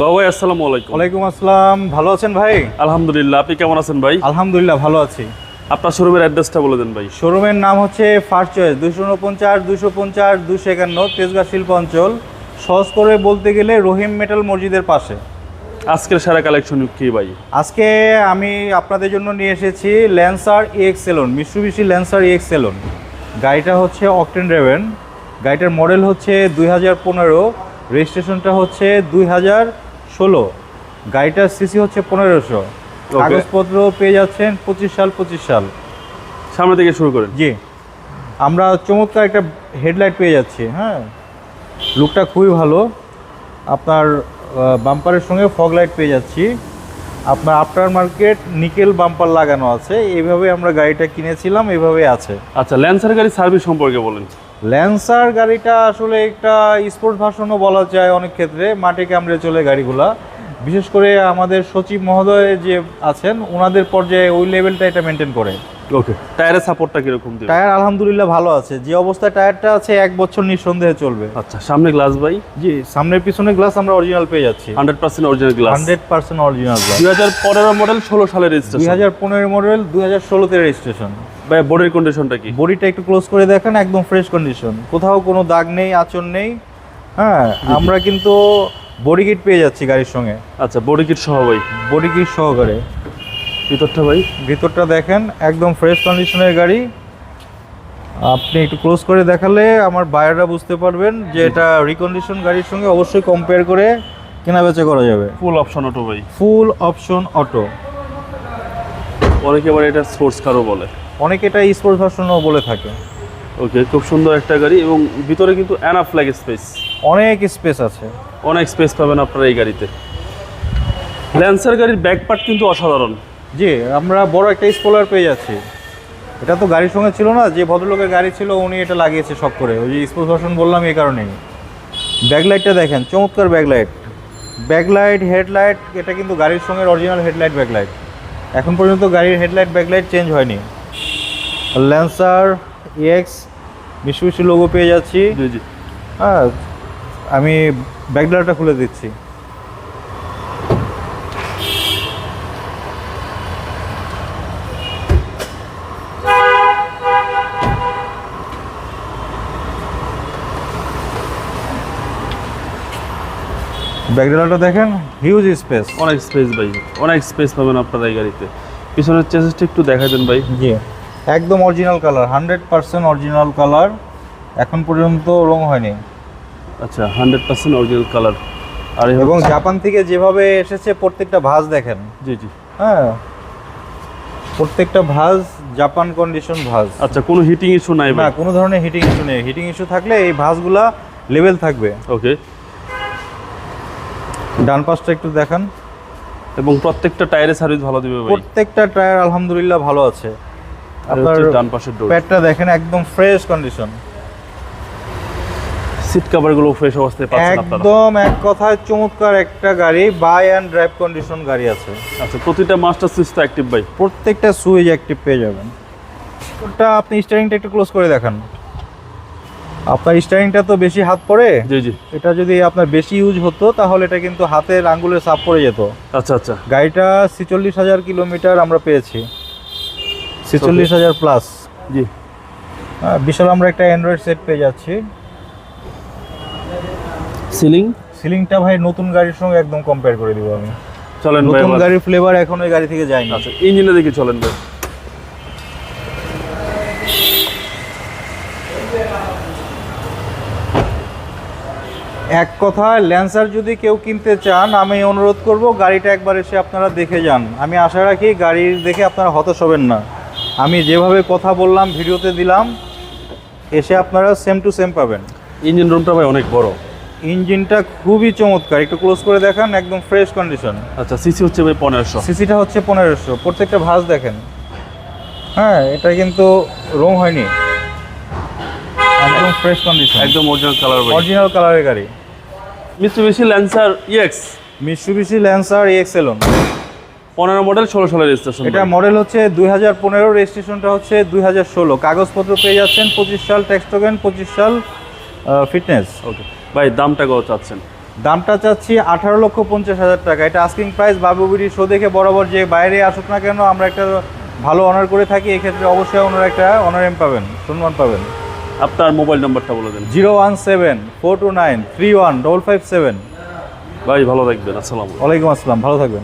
ভাই আসসালামু আলাইকুম। ওয়ালাইকুম আসসালাম। ভালো আছেন ভাই? আলহামদুলিল্লাহ আপনি কেমন আছেন ভাই? আলহামদুলিল্লাহ ভালো আছি। আপনার শোরুমের অ্যাড্রেসটা বলে দেন ভাই। শোরুমের নাম হচ্ছে ফার্স্ট চয়েস দুশো উনপঞ্চাশ দুশো পঞ্চাশ দুশো একান্ন তেজগাঁ শিল্প অঞ্চল। সহজ করে বলতে গেলে রহিম মেটাল মসজিদের পাশে। আজকের সারা কালেকশন কি ভাই? আজকে আমি আপনাদের জন্য নিয়ে এসেছি ল্যান্সার এক্স সেলন মিশ্রবিশি ল্যান্সার এক্স সেলন গাড়িটা হচ্ছে অকটেন রেভেন গাড়িটার মডেল হচ্ছে দুই হাজার পনেরো রেজিস্ট্রেশনটা হচ্ছে দুই হাজার ষোলো। গাড়িটার সিসি হচ্ছে পনেরোশো। কাগজপত্র পেয়ে যাচ্ছেন পঁচিশ সাল পঁচিশ সাল। সামনে থেকে শুরু করেন। জি। আমরা চমৎকার একটা হেডলাইট পেয়ে যাচ্ছি হ্যাঁ। লুকটা খুবই ভালো। আপনার বাম্পারের সঙ্গে ফগ লাইট পেয়ে যাচ্ছি। আপনার আফটার মার্কেট নিকেল বাম্পার লাগানো আছে। এইভাবে আমরা গাড়িটা কিনেছিলাম এইভাবে আছে। আচ্ছা ল্যান্সার গাড়ি সার্ভিস সম্পর্কে বলেন। ল্যান্সার গাড়িটা আসলে একটা স্পোর্ট ভার্সনও বলা যায় অনেক ক্ষেত্রে মাঠে কামড়ে চলে গাড়িগুলা। বিশেষ করে আমাদের সচিব মহোদয় যে আছেন ওনাদের পর্যায়ে ওই লেভেলটা এটা মেনটেন করে। ওকে। টায়ারের সাপোর্টটা কীরকম টায়ার আলহামদুলিল্লাহ ভালো আছে। যে অবস্থায় টায়ারটা আছে এক বছর নিঃসন্দেহে চলবে। আচ্ছা সামনে গ্লাস ভাই? জি সামনের পিছনে গ্লাস আমরা অরিজিনাল পেয়ে যাচ্ছি। Hundred percent original glass hundred percent original glass দুই হাজার পনেরো মডেল ষোলো সালের দুই রেজিস্ট্রেশন হাজার পনেরো মডেল দুই হাজার ষোলোতে রেজিস্ট্রেশন ভাই বোর্ডের কন্ডিশনটা কি? বডিটা একটু ক্লোজ করে দেখেন একদম ফ্রেশ কন্ডিশন কোথাও কোনো দাগ নেই আচর নেই। হ্যাঁ আমরা কিন্তু বডি কিট পেয়ে যাচ্ছি গাড়ির সঙ্গে। আচ্ছা বডি কিট সহ ভাই। বডি কিট সহকারে। ভিতরটা ভাই? ভিতরটা দেখেন একদম ফ্রেশ কন্ডিশনের গাড়ি। আপনি একটু ক্লোজ করে দেখালে আমার বায়াররা বুঝতে পারবেন যে এটা রিকন্ডিশন গাড়ির সঙ্গে অবশ্যই কম্পেয়ার করে কেনাবেচা করা যাবে। ফুল অপশন অটো ভাই। ফুল অপশন অটো অনেকে আবার এটা স্পোর্টস কারও বলে। অনেকে এটা স্পোর্টস ভার্সনও বলে থাকে। ওকে খুব সুন্দর একটা গাড়ি এবং ভিতরে কিন্তু অ্যানাফ লাগে স্পেস অনেক স্পেস আছে। অনেক স্পেস পাবেন আপনারা এই গাড়িতে। ল্যান্সার গাড়ির ব্যাক পার্ট কিন্তু অসাধারণ। জি আমরা বড় একটা স্পোলার পেয়ে যাচ্ছি। এটা তো গাড়ির সঙ্গে ছিল না যে ভদ্রলোকের গাড়ি ছিল উনি এটা লাগিয়েছে শখ করে। ওই যে স্পোর্টস ভার্সন বললাম এই কারণেই। ব্যাকলাইটটা দেখেন চমৎকার ব্যাকলাইট ব্যাকলাইট হেডলাইট এটা কিন্তু গাড়ির সঙ্গে অরিজিনাল হেডলাইট ব্যাকলাইট এখন পর্যন্ত গাড়ির হেডলাইট ব্যাকলাইট চেঞ্জ হয়নি। ল্যান্সার এক্স মিশু মিশু লোগো পেয়ে যাচ্ছি। হ্যাঁ আমি ব্যাকডালাটা খুলে দিচ্ছি। ব্যাকডালাটা দেখেন হিউজ স্পেস অনেক স্পেস ভাই অনেক স্পেস পাবেন আপনারা এই গাড়িতে। পিছনের চেসিসটা একটু দেখা দেন ভাই। জি। একদম original colour hundred percent original colour এখন পর্যন্ত রং হয়নি। আচ্ছা হান্ড্রেড পার্সেন্ট অরিজিনাল কালার আর এবং জাপান থেকে যেভাবে এসেছে প্রত্যেকটা ভাঁজ দেখেন। জি জি। হ্যাঁ। প্রত্যেকটা ভাঁজ জাপান কন্ডিশন ভাঁজ। আচ্ছা কোনো হিটিং ইস্যু নাই না কোনো ধরনের হিটিং ইস্যু নেই। হিটিং ইস্যু থাকলে এই ভাঁজগুলা লেভেল থাকবে। ওকে ডান পাশটা একটু দেখান। এবং প্রত্যেকটা টায়ারে সার্ভিস ভালো দিবে ভাই? প্রত্যেকটা টায়ার আলহামদুলিল্লাহ ভালো আছে। আপনার ডান পাশের ডোর প্যাডটা দেখেন একদম ফ্রেশ কন্ডিশন সিট কভারগুলো ফ্রেশ অবস্থায় পাচ্ছেন আপনারা। একদম এক কথায় চমৎকার একটা গাড়ি বাই অ্যান্ড ড্রাইভ কন্ডিশন গাড়ি আছে। আচ্ছা প্রতিটা মাস্টার সুইচ তো অ্যাক্টিভ ভাই। প্রত্যেকটা সুইচ অ্যাক্টিভ পেয়ে যাবেন। ওটা আপনি একটু ক্লোজ করে দেখান। আপনার তো বেশি হাত পড়ে। জি জি। এটা যদি আপনার বেশি ইউজ হতো তাহলে এটা কিন্তু হাতের আঙ্গুলের চাপ পড়ে যেত। আচ্ছা আচ্ছা। গাড়িটা ছিচল্লিশ হাজার কিলোমিটার আমরা পেয়েছি। ছিচল্লিশ হাজার প্লাস জি। বিশাল আমরা একটা অ্যান্ড্রয়েড সেট পেয়ে যাচ্ছি। সিলিং সিলিংটা ভাই নতুন গাড়ির সঙ্গে একদম কম্পেয়ার করে দিব আমি। চলেন নতুন গাড়ির ফ্লেভার এখন ওই গাড়ি থেকে যায়নি। আচ্ছা ইঞ্জিনে দেখি চলেন ভাই। এক কথায় ল্যান্সার যদি কেউ কিনতে চান আমি অনুরোধ করব গাড়িটা একবার এসে আপনারা দেখে যান। আমি আশা রাখি গাড়ির দেখে আপনারা হতাশ হবেন না। আমি যেভাবে কথা বললাম ভিডিওতে দিলাম এসে আপনারা সেম টু সেম পাবেন। ইঞ্জিন রুমটা ভাই অনেক বড়। ইঞ্জিনটা খুবই চমৎকার। একটু ক্লোজ করে দেখান একদম ফ্রেশ কন্ডিশন আচ্ছা সিসি হচ্ছে ভাই পনেরোশো। সিসিটা হচ্ছে পনেরোশো। প্রত্যেকটা ভাঁজ দেখেন। হ্যাঁ এটা কিন্তু রং হয়নি। একদম ফ্রেশ কন্ডিশন একদম অরিজিনাল কালার ভাই। অরিজিনাল কালারের গাড়ি। Mitsubishi Lancer EX Mitsubishi Lancer এক্সেলন পনেরো মডেল ষোলো সালের রেজিস্ট্রেশন এটা মডেল হচ্ছে দুই হাজার পনেরো রেজিস্ট্রেশনটা হচ্ছে দুই হাজার ষোলো। কাগজপত্র পেয়ে যাচ্ছেন পঁচিশ সাল ট্যাক্স টোকেন পঁচিশ সাল ফিটনেস ওকে ভাই দামটা কত চাচ্ছেন? দামটা চাচ্ছি আঠারো লক্ষ পঞ্চাশ হাজার টাকা। এটা আস্কিং প্রাইস বাবুবিড়ি শো দেখে বরাবর যে বাইরে আসুক না কেন আমরা একটা ভালো অনার করে থাকি এক্ষেত্রে অবশ্যই ওনারা একটা অনার পাবেন সম্মান পাবেন। আপনার মোবাইল নাম্বারটা বলে দেন। Zero one seven four two nine three one double five seven. ভাই ভালো থাকবেন আসসালাম ওয়ালাইকুম আসসালাম ভালো থাকবেন।